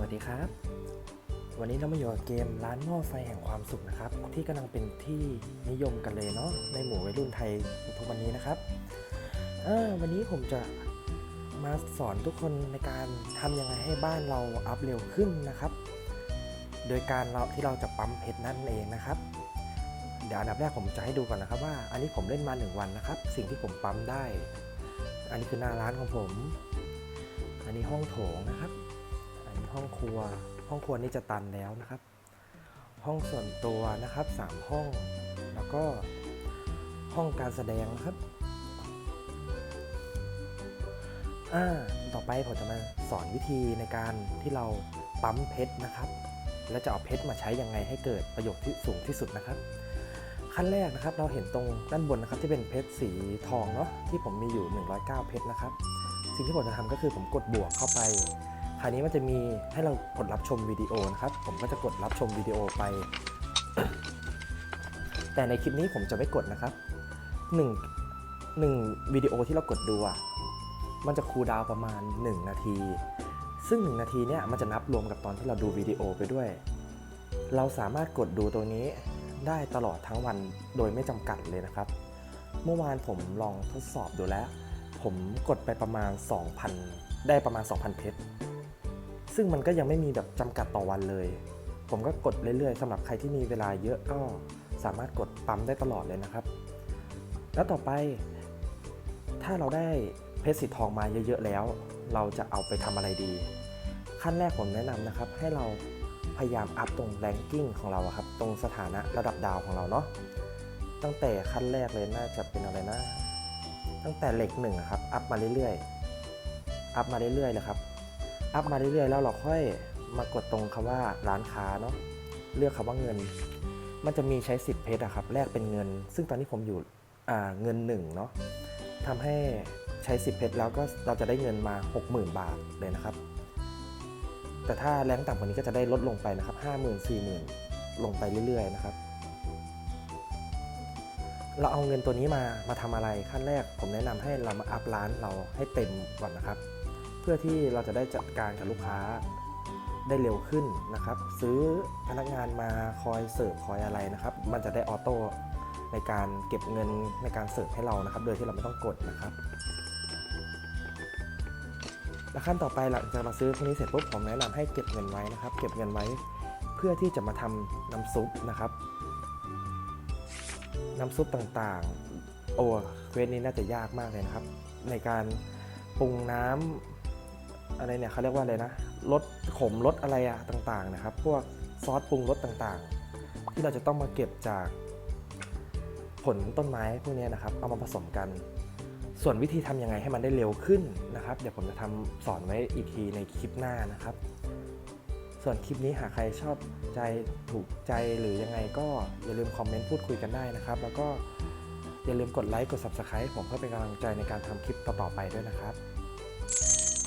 วัสดีครับ วันนี้เรามาอยู่กับเกมร้านหม้อไฟแห่งความสุขนะครับ ที่กำลังเป็นที่นิยมกันเลยเนาะในหมู่วัยรุ่นไทยทุกวันนี้นะครับวันนี้ผมจะมาสอนทุกคนในการทำยังไงให้บ้านเราอัพเร็วขึ้นนะครับ โดยการเราที่เราจะปั๊มเพชรนั่นเองนะครับ เดี๋ยวอันดับแรกผมจะให้ดูก่อนนะครับว่า อันนี้ผมเล่นมาหนึ่งวันนะครับ สิ่งที่ผมปั๊มได้ อันนี้คือหน้าร้านของผม อันนี้ห้องโถงนะครับ ห้องครัว ห้องครัวนี่จะตันแล้วนะครับ ห้องส่วนตัวนะครับสามห้อง แล้วก็ห้องการแสดงนะครับอ่าต่อไปผมจะมาสอนวิธีในการที่เราปั๊มเพชรนะครับ และจะเอาเพชรมาใช้ยังไงให้เกิดประโยชน์ที่สูงที่สุดนะครับ ขั้นแรกนะครับเราเห็นตรงด้านบนนะครับที่เป็นเพชรสีทองเนาะที่ผมมีอยู่ 109 เพชรนะครับ สิ่งที่ผมจะทำก็คือผมกดบวกเข้าไป คราวนี้มันจะมีให้เรากดรับชมวิดีโอนะครับ ผมก็จะกดรับชมวิดีโอไป แต่ในคลิปนี้ผมจะไม่กดนะครับหนึ่งหนึ่งวิดีโอที่เรากดดูอะมันจะคูลดาวประมาณ 1 นาที ซึ่ง 1 นาทีเนี่ยมันจะนับรวมกับตอนที่เราดูวิดีโอไปด้วย เราสามารถกดดูตัวนี้ได้ตลอดทั้งวันโดยไม่จำกัดเลยนะครับ เมื่อวานผมลองทดสอบดูแล้ว ผมกดไปประมาณ 2,000 ได้ประมาณ 2,000 เพชร ซึ่งมันก็ยังไม่มีแบบจำกัดต่อวันเลย ผมก็กดเรื่อยๆสำหรับใครที่มีเวลาเยอะก็สามารถกดปั๊มได้ตลอดเลยนะครับ แล้วต่อไป ถ้าเราได้เพชรสีทองมาเยอะๆแล้ว เราจะเอาไปทำอะไรดี ขั้นแรกผมแนะนำนะครับ ให้เราพยายามอัพตรงแรงกิ้งของเราครับตรงสถานะระดับดาวของเราเนาะตั้งแต่ขั้นแรกเลยน่าจะเป็นอะไรนะ ตั้งแต่เหล็กหนึ่งครับอัพมาเรื่อยๆอัพมาเรื่อยๆเลยครับ อัพมาเรื่อยๆแล้วเราค่อยมากดตรงคำว่าร้านค้าเนาะเลือกคำว่าเงิน มันจะมีใช้สิบเพชรอะครับแลกเป็นเงิน ซึ่งตอนนี้ผมอยู่เงินหนึ่งเนาะทำให้ใช้สิบเพชรแล้วก็เราจะได้เงินมา 60,000 บาทเลยนะครับ แต่ถ้าแรงต่ำกว่านี้ก็จะได้ลดลงไปนะครับ50,000 40,000 ลงไปเรื่อยๆนะครับ เราเอาเงินตัวนี้มามาทำอะไรขั้นแรกผมแนะนำให้เรามาอัพร้านเราให้เต็มก่อนนะครับ พื่อที่เราจะได้จัดการกับลูกค้าได้เร็วขึ้นนะครับ ซื้อพนักงานมาคอยเสิร์ฟคอยอะไรนะครับ มันจะได้ออโต้ในการเก็บเงินในการเสิร์ฟให้เรานะครับ โดยที่เราไม่ต้องกดนะครับและขั้นต่อไปหลังจากเราซื้อพวกนี้เสร็จปุ๊บผมแนะนำให้เก็บเงินไว้นะครับ เก็บเงินไว้เพื่อที่จะมาทำน้ำซุปนะครับ น้ำซุปต่างๆ โอ้เควสนี้น่าจะยากมากเลยนะครับ ในการปรุงน้ำ อะไรเนี่ยเขาเรียกว่าอะไรนะรสขมรสอะไรอะต่างๆนะครับ พวกซอสปรุงรสต่างๆ ที่เราจะต้องมาเก็บจากผลต้นไม้พวกนี้นะครับ เอามาผสมกัน ส่วนวิธีทำยังไงให้มันได้เร็วขึ้นนะครับ เดี๋ยวผมจะทำสอนไว้อีกทีในคลิปหน้านะครับ ส่วนคลิปนี้หากใครชอบใจถูกใจหรือยังไงก็อย่าลืมคอมเมนต์พูดคุยกันได้นะครับ แล้วก็อย่าลืมกดไลค์กด Subscribe ผมเพื่อเป็นกำลังใจในการทำคลิปต่อๆไปด้วยนะครับ